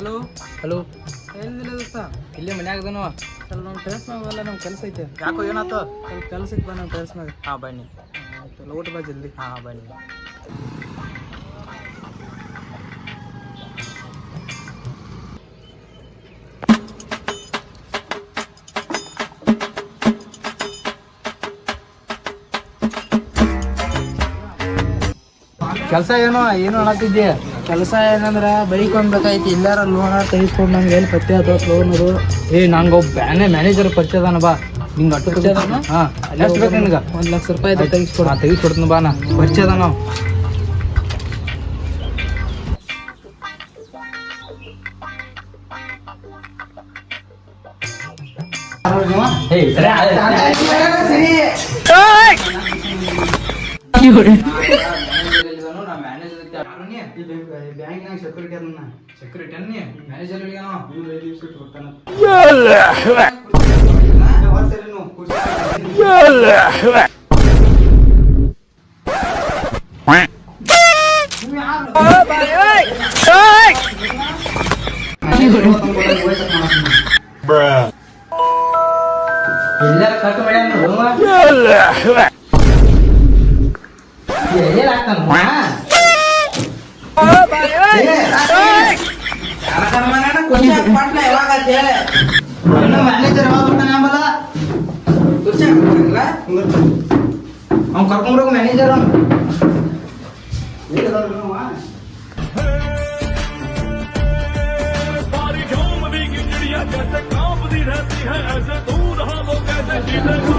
Hello? Hello? ಏನಿಲ್ಲ ದೋಸ್ತ? ಇಲ್ಲೇ ಮನ್ಯಾಗ ಅದನವ ಸ್ವಲ್ಪ ನಮ್ಮ ಟೆರೆಸ್ ಮ್ಯಾಗ ಅಲ್ಲ ನಮ್ಮ ಕೆಲಸ ಐತೆ. ಯಾಕೋ ಏನಾಯ್ತು ಸ್ವಲ್ಪ ಕೆಲಸ ಐತೆ ಬಾ ನಮ್ಮ ಟೆರೆಸ್ ಮ್ಯಾಗ. ಹಾಂ ಬನ್ನಿ. ಆಯ್ತು ಲೋಟ್ ಬಾ ಜಲ್ದಿ. ಹಾ ಬನ್ನಿ. ಕೆಲಸ ಏನೋ? ಏನು ಮಾಡತ್ತಿದ್ದೆ ಕೆಲಸ ಏನಂದ್ರ ಬೈಕ್ ಬೇಕಾಯ್ತು ಇಲ್ಲಾರ ಲೋನ್ ತೆಗಿಸ್ಕೊಂಡು ನಂಗೆ ಎಲ್ಲಿ ಪತ್ತೆ ಆದ ಲೋನ್ ಅದು ಏ ನಂಗೆ ಒಬ್ಬ ಬ್ಯಾನೆ ಮ್ಯಾನೇಜರ್ ಪರಿಚಯ ಅದಾನ ಬಾ. ನಿಂಗೆ ಅಟ್ಟು ಪರಿಚಯ ಅದಾನ? ಹಾ ಎಷ್ಟು ಬೇಕು ನಿನಗೆ? ಒಂದು ಲಕ್ಷ ರೂಪಾಯಿ ತೆಗಿಸ್ಕೊಡ. ಹಾ ತೆಗಿಸ್ಕೊಡ್ತೀನಿ ಬಾ ನಾ. ಪರಿಚಯ ಅದ ನಾವು ಬ್ಯಾಂಕಿನಾಗ ಸೆಕ್ಯೂರಿಟಿ ಅದನ್ನ ಸೆಕ್ಯೂರಿಟಿ ಅನ್ನಿ ಮ್ಯಾನೇಜರ್ ಎಲ್ಲಾರ ಕಟ್ಟು ಮಾಡ್ಯಾನ ಎಲ್ಲಿ ಹಾಕ್ತಾನ ಮ್ಯಾನೇಜರ್ ಯಾವಾಗ ಬರ್ತಾನೆ ಅಂಬಲ್ಲ ಅವ್ನು ಕರ್ಕೊಂಡ್ಬರ್ಬೇಕು ಮ್ಯಾನೇಜರ್ सारी झूमदी की चिड़िया जैसे कांपती रहती है ऐसे दूर हाथों कैसे जीतेगा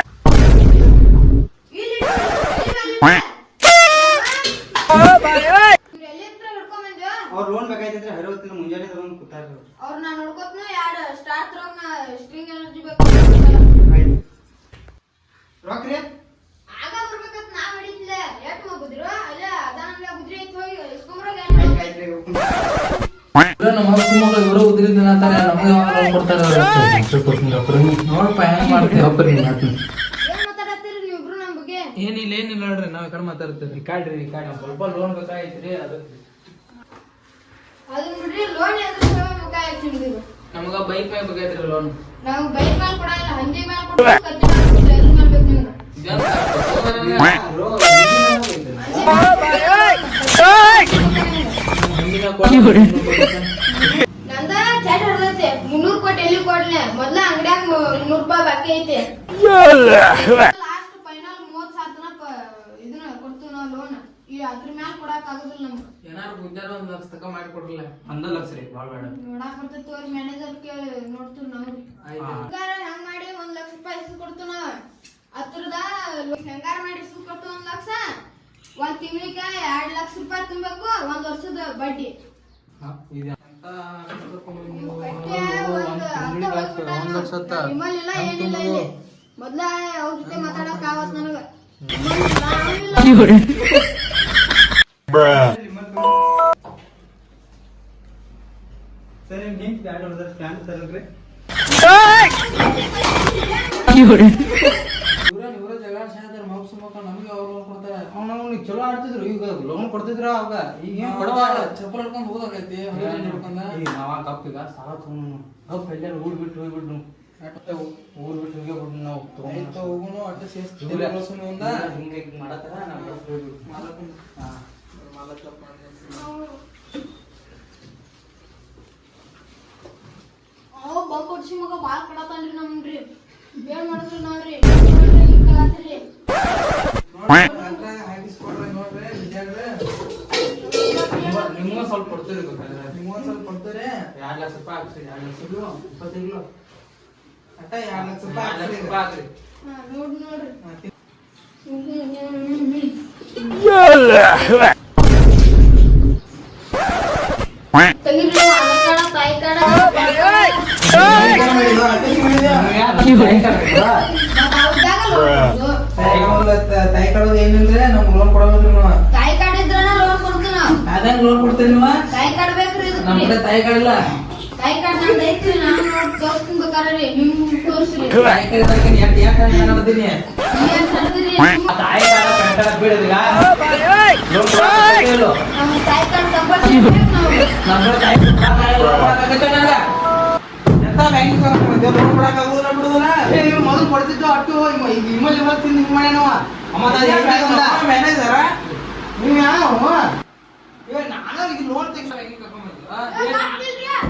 ಅವ್ರ ಲೋನ್ ಬೇಕಾಯ್ತಂದ್ರೆ ಹರಿವತ್ತಿನ ಮುಂಜಾನೆ ತಗೊಂಡು ಕೂತಾರ ಅವ್ರ್. ನಾನು ನೋಡ್ಕೊತ್ನು ಯಾರ ಸ್ಟಾರ್ ತ್ರೋಗ್ ನಾ ಸ್ಟ್ರಿಂಗ್ ಎನರ್ಜಿ ಬೇಕು. ರೊಕ್ಕ ರೀ? ಆಗ ಬರ್ಬೇಕಂತ ನಾ ಹಿಡಿತಿಲ್ಲ ಎಷ್ಟ್ ಮಗುದ್ರು ಅಲ್ಲ ಅದಾನಲ್ಲ ಗುದ್ರಿ ಐತ್ ಹೋಗಿ. ಇಸ್ಕೊಂಬರೋಗ ಇವರು ಉದ್ರಿಂದ ನಮಗೆ ನೋಡಪ್ಪ ಹೆಂಗ್ ಮಾಡ್ತೀವಿ ಏನ್ ಮಾತಾಡತ್ತೀರಿ ನೀವಿಬ್ರು ನಮ್ ಬಗ್ಗೆ? ಏನಿಲ್ಲ ಏನಿಲ್ಲ ನೋಡ್ರಿ ನಾವ್ ಈ ಕಡೆ ಮಾತಾಡ್ತೀವಿ. ರಿಕಾರ್ಡ್ ರೀ ರಿಕಾರ್ಡ್ ಸ್ವಲ್ಪ ಲೋನ್ ಬೇಕಾಯ್ತ್ರಿ ಅದು ಅದನ್ನ ಬಿಡ್ರಿ ಲೋನ್ ಎದ್ರ ಮುಖ ಆಯ್ತು ನೀವು ನಮಗ ಬೈಕ್ ಮೇಲೆ ಬೇಕಾಯ್ತ್ರಿ ಲೋನ್ ನಾವು ಬೈಕ್ ಮೇಲೆ ಕೊಡಲ್ಲ ಹಂದಿ ಮೇಲೆ ಕೊಡ್ತೀವಿ ಕತ್ತಿ ಮೇಲೆ ಕೊಡ್ತೀವಿ ಎದ್ರ ಮೇಲೆ ಬೇಕು ನಿಮ್ಗೆ. ನಂದ ಚಾಟ್ ಹೊಡೆದೈತೆ. ಮುನ್ನೂರ್ ಕೋಟಿ ಎಲ್ಲಿ ಕೊಡ್ಲೆ? ಮೊದ್ಲ ಅಂಗಡ್ಯಾಗ ಮುನ್ನೂರ್ ರೂಪಾಯಿ ಬಾಕಿ ಐತೆ. ಮ್ಯಾಲ ಕೊಡಕ್ ಆಗುದಿಲ್ಲ ನಮ್ಗೆ. ಏನಾರು ಗುದ್ದಾರ ಒಂದ್ ಲಕ್ಷ ತಕ ಮಾಡಿ ಕೊಡ್ರಲ್ಲ. ಒಂದ ಲಕ್ಷ ರೀ ಭಾಳ ಬೇಡ. ನೋಡಾಕ್ ಬರ್ತೈತಿ ತೋರಿ ಮ್ಯಾನೇಜರ್ ಕೇಳಿ ನೋಡ್ತೀವಿ ನಾವು ಆಯ್ತು. ಹೆಂಗಾರ ಹೆಂಗ್ ಮಾಡಿ ಒಂದ್ ಲಕ್ಷ ರೂಪಾಯಿ ಇಸ್ದು ಕೊಡ್ತೀವಿ ನಾವ್. ಹೆಂಗಾರ ಮಾಡಿ ಇಸ್ದು ಕೊಡ್ತೀವಿ ಒಂದ್ ಲಕ್ಷ? ಒಂದ್ ತಿಂಗಳಿಗೆ ಎರಡ್ ಲಕ್ಷ ರೂಪಾಯಿ ತುಂಬಬೇಕು ಒಂದ್ ವರ್ಷದ ಬಡ್ಡಿ. ಇದೆ ಕಟ್ಟಿ ಒಂದ್ ಹತ್ತ ಹೋಗ್ಬಿಟ್ಟ ಒಂದ್ ಲಕ್ಷ ಹತ್ತ. ನಿಮ್ಮಲ್ಲಿ ಇಲ್ಲ ನಮ್ ಏನಿಲ್ಲ. ಇಲ್ಲಿ. ಮೊದ್ಲ ಅವ್ರ ಜೊತೆ ಮಾತಾಡಕ್ ಆವತ್ ನನಗ. ಅವ್ನು ಚಲೋ ಆಡ್ತಿದ್ರು ಈಗ ಲೋನ್ ಕೊಡ್ತಿದ್ರ ಅವಾಗ ಈಗ ಕೊಡವ ನಾವ ಸಾಲ ತಗೊಂಡು ಊರ್ ಬಿಟ್ಟು ಹೋಗ್ಬಿಟ್ಟು ಊರ್ ಹೋಗುನು ಮಾಡತ್ತಾರ ನಾವು ಅವ್ ಬಂದ್ ಕೊಡ್ಸಿ ಮಗ ಬಾಳ್ ಕಡತಾನ್ರಿ ನಮ್ರಿ ಏನ್ ಮಾಡಿದ್ರಿ ನಾವ್ರಿ ನೋಡ್ರಿ, ನೋಡ್ರಿ, ನೋಡ್ರಿ ಬಿಜಾಗ್ರಿ. ನಿಮ್ಗ- ನಿಮ್ಗ ಸ್ವಲ್ಪ ಕೊಡ್ತೀರಿ ಬೇಕಾದ್ರೆ ನಿಮ್ಗೊಂದ್ ಸ್ವಲ್ಪ ಕೊಡ್ತಾರೆ ಎರಡು ಲಕ್ಷ ರೂಪಾಯಿ ಹಾಕ್ಸಿ ಎರಡು ಲಕ್ಷ ಲಕ್ಷ ರೂಪಾಯಿ ಎರಡು ಲಕ್ಷ ರೂಪಾಯಿ ಹಾಕ್ರಿ ಹಾ ನೋಡ್ ನೋಡ್ರಿ ತಾಯಿ ಕಡ ಕಡೋದು ಏನಿಲ್ರಿ ನಮ್ಗೆ ಲೋನ್ ಕೊಡೋದ್ರಿ ನಾವು ತಾಯಿ ಕಾರ್ಡ್ ಇದ್ರನ ಲೋನ್ ಕೊಡ್ತೀವಿ ನಾವು ಅದಂಗ ಲೋನ್ ಕೊಡ್ತೀರಿ ನೀವು ತಾಯಿ ಕಾರ್ಡ್ ಬೇಕ್ರಿ ನಮ್ಮ ಕಡೆ ತಾಯಿ ಕಡಿಲ್ಲ ತಾಯಿ ಕಾರ್ಡ್ ನಮ್ದು ಐತ್ರಿ ನಾನು ತೋರಿಸ್ತೀನಿ ಬೇಕಾದ್ರೆ ನಿಮ್ ತೋರಿಸ್ರಿ ತಾಯಿ ಕಡೆ ಯಾಕೆ ಯಾಕೆ ನಾನು ನೋಡ್ತೀನಿ ಏನ್ ತಡೆದ್ರಿ ತಾಯಿ ಕಾಲ ಕಟ್ಟಡ ಬೀಳದಿಲ್ಲ. ಲೋನ್. ತಾಯಿ ಕಂಪಲ್ಸರಿ ಮೊದಲು ಕೊಡ್ತಿದ್ದು ಅಟ್ಟು ಇಮ್ಮ- ಈಗ ನಿಮ್ಮಲ್ಲಿ ಬರ್ತೀನಿ ಹಿಂಗ್ ಮಾಡ್ಯಾನವ ಹೆಂಗ್? ಮ್ಯಾನೇಜರ? ನೀವ್ ಯಾವ ನಾನು ಈಗ ಲೋನ್ ತೆಗ್ಸ ಬ್ಯಾಂಕಿಂಗ್ ಕರ್ಕೊಂಡ್ ಬಂದಿಲ್ಲ?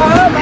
ಮಾಡಿ